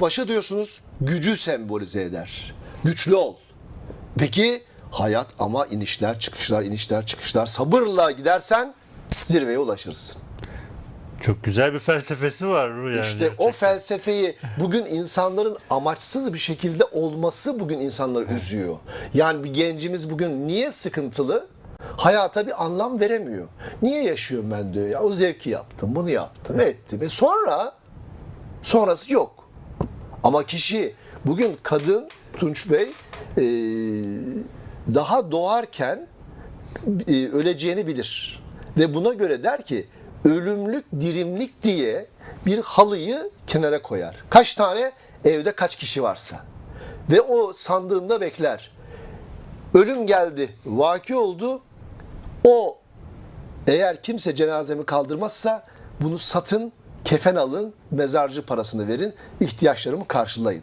Başa diyorsunuz gücü sembolize eder. Güçlü ol. Peki hayat ama inişler çıkışlar inişler çıkışlar sabırla gidersen zirveye ulaşırsın. Çok güzel bir felsefesi var bu yani. İşte o gerçekten. felsefeyi bugün insanların amaçsız bir şekilde olması bugün insanları üzüyor. Yani bir gencimiz bugün niye sıkıntılı? Hayata bir anlam veremiyor. Niye yaşıyorum ben diyor ya o zevki yaptım bunu yaptım ettim. E sonra sonrası yok. Ama kişi bugün kadın Tunç Bey e, daha doğarken e, öleceğini bilir. Ve buna göre der ki ölümlük dirimlik diye bir halıyı kenara koyar. Kaç tane evde kaç kişi varsa. Ve o sandığında bekler. Ölüm geldi, vaki oldu. O eğer kimse cenazemi kaldırmazsa bunu satın, kefen alın, mezarcı parasını verin, ihtiyaçlarımı karşılayın.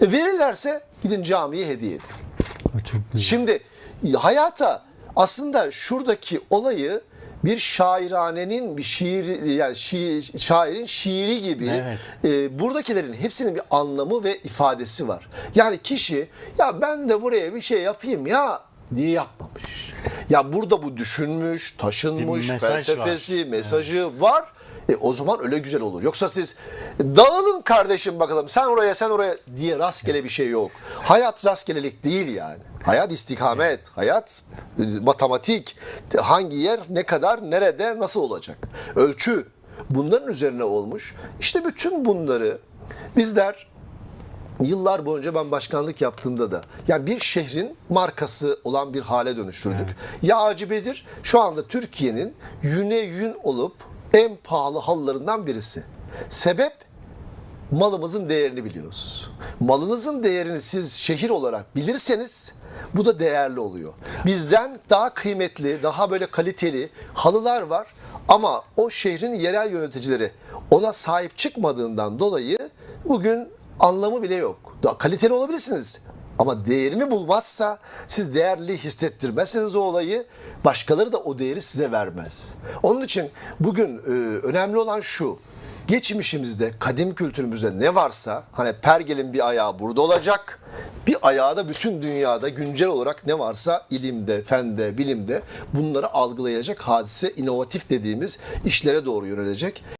E verirlerse gidin camiye hediye edin. Şimdi hayata aslında şuradaki olayı bir şairanenin bir şiir yani şiir, şairin şiiri gibi Evet. e, buradakilerin hepsinin bir anlamı ve ifadesi var. Yani kişi ya ben de buraya bir şey yapayım ya diye yapmamış. Ya burada bu düşünmüş, taşınmış, Bir mesaj felsefesi, mesajı var. E o zaman öyle güzel olur. Yoksa siz dağılın kardeşim bakalım sen oraya sen oraya diye rastgele bir şey yok. Hayat rastgelelik değil yani. Hayat istikamet, hayat e, matematik. Hangi yer, ne kadar, nerede, nasıl olacak? Ölçü. Bunların üzerine olmuş. İşte bütün bunları bizler Yıllar boyunca ben başkanlık yaptığımda da yani bir şehrin markası olan bir hale dönüştürdük. Ya acibedir şu anda Türkiye'nin yüne yün olup en pahalı halılarından birisi. Sebep malımızın değerini biliyoruz. Malınızın değerini siz şehir olarak bilirseniz bu da değerli oluyor. Bizden daha kıymetli, daha böyle kaliteli halılar var ama o şehrin yerel yöneticileri ona sahip çıkmadığından dolayı bugün anlamı bile yok. Daha kaliteli olabilirsiniz ama değerini bulmazsa siz değerli hissettirmezseniz o olayı başkaları da o değeri size vermez. Onun için bugün e, önemli olan şu. Geçmişimizde, kadim kültürümüzde ne varsa hani Pergel'in bir ayağı burada olacak. Bir ayağı da bütün dünyada güncel olarak ne varsa ilimde, fende, bilimde bunları algılayacak hadise inovatif dediğimiz işlere doğru yönelecek.